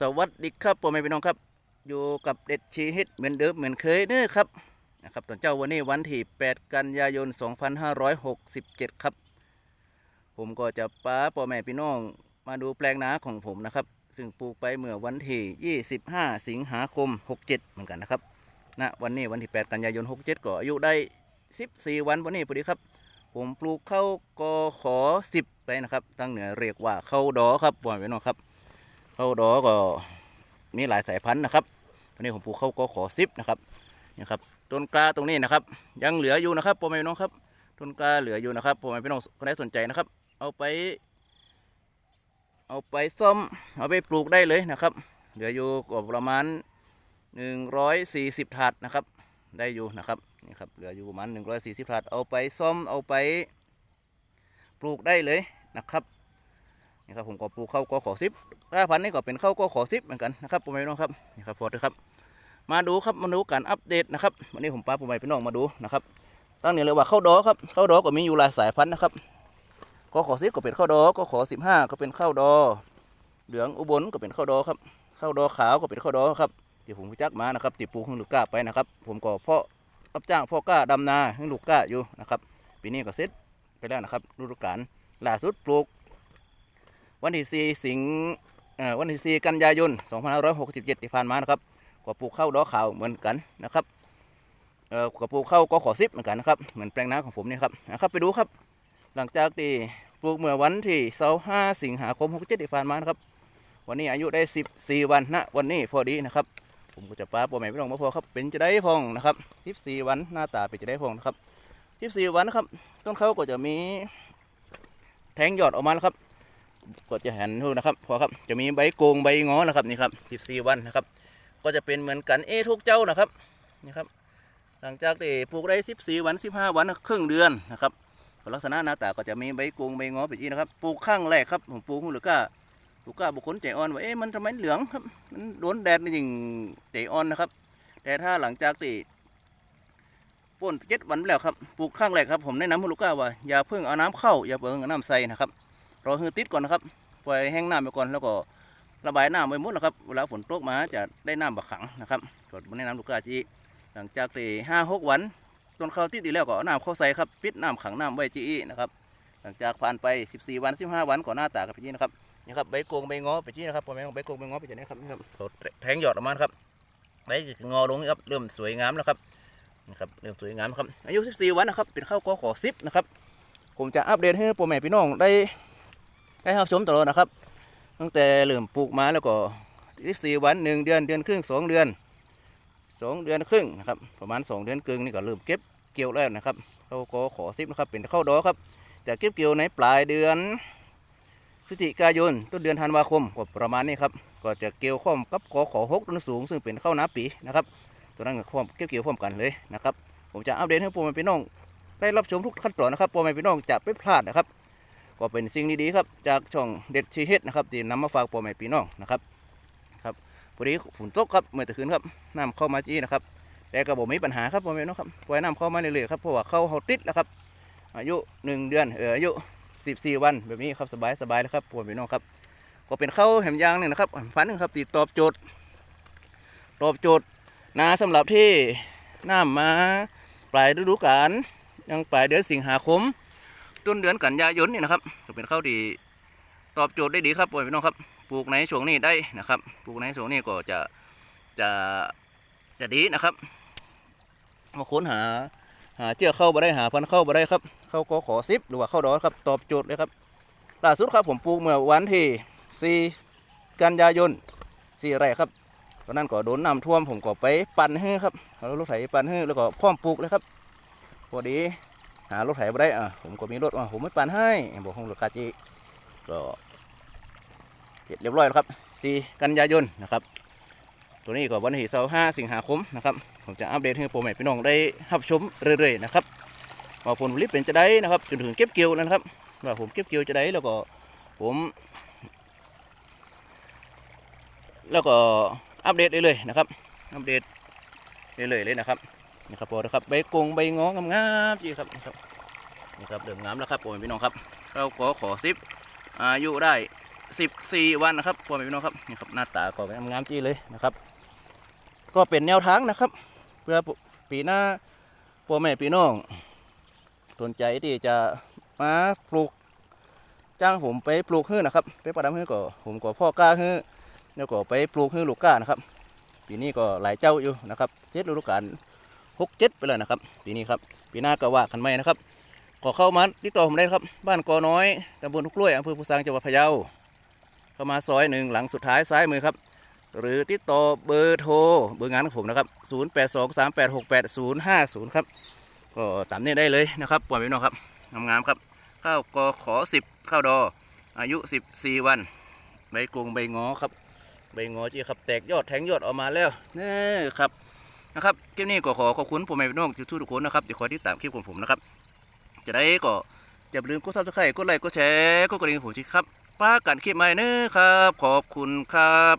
สวัสดีครับพ่อแม่พี่น้องครับ อยู่กับเด็ดชีฮิตเหมือนเดิมเหมือนเคยเด้อครับนะครับตอนเจ้าวันนี้วันที่ 8 กันยายน 2567 ครับ ผมก็จะป้าพ่อแม่พี่น้องมาดูแปลงนาของผมนะครับ ซึ่งปลูกไปเมื่อวันที่ 25 สิงหาคม 67 เหมือนกันนะครับณวันนี้วันที่ 8 กันยายน 67 ก็อายุได้ 14 วันวันนี้พอดีครับ ผมปลูกเข้ากอขอ 10 ไปนะครับตั้งเหนือเรียกว่าเข้าดอครับพ่อแม่พี่น้องครับ ข้าวดอก็มีหลายสายพันธุ์นะครับตอนนี้ผมปลูกข้าวกอขอ10นะครับนี่ครับต้นกล้าตรงนี้นะครับ ยังเหลืออยู่นะครับพ่อแม่พี่น้องครับต้นกล้าเหลืออยู่นะครับพ่อแม่พี่น้องคนใดสนใจนะครับ เอาไป เอาไปซ่อมเอาไปปลูกได้เลยนะครับ เหลืออยู่กประมาณ 140ถาดนะครับ ได้อยู่นะครับนี่ครับเหลืออยู่ประมาณ140ถาดเอาไปซ่อมเอาไปปลูกได้เลยนะครับ นี่ครับผมก็ปลูกข้าวกอขอซิบถ้าพันธุ์นี้ก็เป็นข้าวกอขอซิบเหมือนกันนะครับพ่อแม่พี่น้องครับนี่ครับพอเถอะครับ มาดูครับมาดูการอัปเดตนะครับวันนี้ผมป้าพ่อแม่พี่น้องมาดูนะครับตั้งเนี่ยเลยว่าข้าวดอครับข้าวดอก็มีอยู่หลายสายพันธุ์นะครับก็ขอซิบก็เป็นข้าวดอก็ขอสิบห้าก็เป็นข้าวดอ เหลืองอุบลก็เป็นข้าวดอครับข้าวดอขาวก็เป็นข้าวดอครับที่ผมจักมานะครับติดปลูกให้ลูกกล้าไปนะครับ ผมก็เพาะรับจ้างพ่อกล้าดำนาให้ลูกกล้าอยู่นะครับปีนี้ก็เสร็จไปแล้วนะครับฤดูกาลล่าสุดปลูก วันที่สี่สิงเอ่อวันที่สี่กันยายน 2567 ที่ผ่านมานะครับก็ปลูกข้าวดอขาวเหมือนกันนะครับเอ่อกับปลูกข้าวก็ขอซิบเหมือนกันนะครับเหมือนแปลงนาของผมนี่ครับนะครับไปดูครับ หลังจากที่ปลูกเมื่อวันที่25สิงหาคม 67 ที่ผ่านมานะครับ วันนี้อายุได้ 14 วันนะวันนี้พอดีนะครับ ผมก็จะป้าปัวแม่พี่น้องมาพอครับ เป็นจะได้พองนะครับ 14 วันหน้าตาเป็นจะได้พองนะครับ 14 วันนะครับต้นเขาก็จะมีแทงยอดออกมาแล้วครับ ก็จะเห็นทุกนะครับพอครับจะมีใบโกงใบงอนะครับนี่ครับ 14 วันนะครับ ก็จะเป็นเหมือนกันเอทุกเจ้านะครับนี่ครับ หลังจากที่ปลูกได้ 14 วัน 15 วันครึ่งเดือนนะครับลักษณะหน้าตาก็จะมีใบโกงใบงอแบบนี้นะครับปลูกข้างแรกครับผมปลูกหูหรือก้าลูกก้าบุคคลใจอ่อนว่าเอ๊ะมันทำไมเหลืองครับมันโดนแดดนี่ยิงใจอ่อนนะครับ แต่ถ้าหลังจากที่ป่นเจ็ดวันแล้วครับปลูกข้างแรกครับผมแนะนำให้ลูก้าว่าอย่าเพิ่งเอาน้ำเข้าอย่าเพิ่งเอาน้ำใส่นะครับ รอให้ติดก่อนนะครับปล่อยแห้งน้ำไปก่อนแล้วก็ระบายน้ำไว้หมดนะครับเวลาฝนตกมาจะได้น้ำบักขังนะครับกดแนะนำลูกกาจีหลังจากที่ห้าหกวันต้นข้าวติดดีแล้วก็น้ำเข้าใส่ครับปิดน้ำขังน้ำไว้จีนะครับหลังจากผ่านไป 14 วัน 15 วันก่อนหน้าตากับพี่นะครับนี่ครับใบโกงใบงอไปจีนะครับพอแม่งใบโกงใบงอไปจีนะครับนี่ครับเขาแทงหยอดออกมาครับใบงอลงนะครับเริ่มสวยงามแล้วครับนะครับเริ่มสวยงามครับอายุ 14 วันนะครับเป็นข้าวกอขอซิปนะครับผมจะอัปเดตให้พ่อแม่พี่น้องได้ ได้รับชมตลอดนะครับ ตั้งแต่เริ่มปลูกมาแล้วก็14วัน1เดือนเดือนครึ่ง2เดือนสองเดือนครึ่งนะครับประมาณสองเดือนครึ่งนี่ก็เริ่มเก็บเกี่ยวแล้วนะครับเขาก็ขอซิปนะครับเป็นข้าวดอครับจะเก็บเกี่ยวในปลายเดือนพฤศจิกายนต้นเดือนธันวาคมก็ประมาณนี้ครับก็จะเกี่ยวข้อมกับขอขอหกต้นสูง ซึ่งเป็นข้าวนาปีนะครับตัวนั้นก็ข้อมเก็บเกี่ยวข้อมกันเลยนะครับผมจะอัปเดตให้พ่อแม่พี่น้อง ได้รับชมทุกขั้นตอนนะครับพ่อแม่พี่น้องจะไม่พลาดนะครับ ก็เป็นสิ่งดีๆครับจากช่องเด็ดชีเฮ็ดนะครับที่นำมาฝากพ่อแม่พี่น้องนะครับครับพอดีฝนตกครับเมื่อตะคืนครับน้ำเข้ามาจี้นะครับ แต่ก็บอกมีปัญหาครับพ่อแม่น้องครับปล่อยน้ำเข้ามาเรื่อยๆครับเพราะว่าเข้าเขาติดแล้วครับอายุหนึ่งเดือนเอออายุสิบสี่วันแบบนี้ครับสบายสบายแล้วครับพ่อแม่น้องครับ ก็เป็นเข้าแหมยางหนึ่งนะครับพันหนึ่งครับตีตอบโจทย์ตอบโจทย์นาสำหรับที่น้ำมาปลายฤดูกาลยังปลายเดือนสิงหาคม ต้นเดือนกันยายนนี่นะครับก็เป็นข้าวที่ตอบโจทย์ได้ดีครับพ่อแม่น้องครับ ปลูกในช่วงนี้ได้นะครับ ปลูกในช่วงนี้ก็จะจะจะดีนะครับมาค้นหาหาเจือเข้ามาได้หาพันเข้ามาได้ครับ เข้าก็ขอซิปหรือว่าเข้าดอครับตอบโจทย์เลยครับล่าสุดครับผมปลูกเมื่อวันที่ 4 กันยายน4ไร่ครับตอนนั้นก็โดนน้ำท่วมผมก็ไปปั่นให้ครับเอารถไถปั่นให้แล้วก็พร้อมปลูกเลยครับพอดี หารถไถมาได้อะผมก็มีรถอะผมไม่ปั่นให้บอกของรถกาจีก็เสร็จเรียบร้อยแล้วครับ4กันยายนนะครับ ตัวนี้ก็วันที่25สิงหาคมนะครับ ผมจะอัปเดตให้โปรแม่พี่น้องได้รับชมเรื่อยๆนะครับว่าผลผลิตเป็นจะได้นะครับ จนถึงเก็บเกี่ยวแล้วนะครับว่าผมเก็บเกี่ยวจะได้แล้วก็ผมแล้วก็อัปเดตเรื่อยๆนะครับ อัปเดตเรื่อยๆเลยนะครับ นี่ครับพอนะครับใบกงใบงองงามๆจีครับนี่ครับนี่ครับเริ่มงามแล้วครับโปรแม่พี่น้องครับ เราขอขอซิปอายุได้14วันนะครับพ่อแม่พี่น้องครับนี่ครับหน้าตาก็งามๆจีเลยนะครับ ก็เป็นแนวทางนะครับ เพื่อปีหน้าพ่อแม่พี่น้องสนใจที่จะมาปลูกจ้างผมไปปลูกฮื้อนะครับ ไปประดำฮื้อก็ผมก็พ่อกล้าฮื้อแล้วก็ไปปลูกฮื้อลูกก้านะครับ ปีนี้ก็หลายเจ้าอยู่นะครับเจ็ดฤดูกาล หกเจ็ดไปเลยนะครับ ปีนี้ครับ ปีหน้าก็ว่ากันใหม่นะครับ ขอเข้ามาติดต่อผมได้ครับ บ้านกอน้อยตำบลทุกกล้วยอำเภอภูซางจังหวัดพะเยา เข้ามาซอยหนึ่งหลังสุดท้ายซ้ายมือครับ หรือติดต่อเบอร์โทรเบอร์งานของผมนะครับ0823868050ครับ ก็ตามนี้ได้เลยนะครับปล่อยไปน้องครับ งามๆครับ ข้าวกอขอ10ข้าวดอ อายุ 14 วัน ใบกรุงใบงอครับ ใบงอจีครับ แตกยอดแทงยอดออกมาแล้วนี่ครับ นะครับคลิปนี้ก็ขอขอบคุณผมแม่พี่น้องทุกทุกคนนะครับที่คอยติดตามคลิปของผมนะครับ จะได้ก็อย่าลืมกดซับสไครต์กดไลค์กดแชร์กดกระดิ่งผมสิครับป้ากันคลิปใหม่เนอะครับ ขอบคุณครับ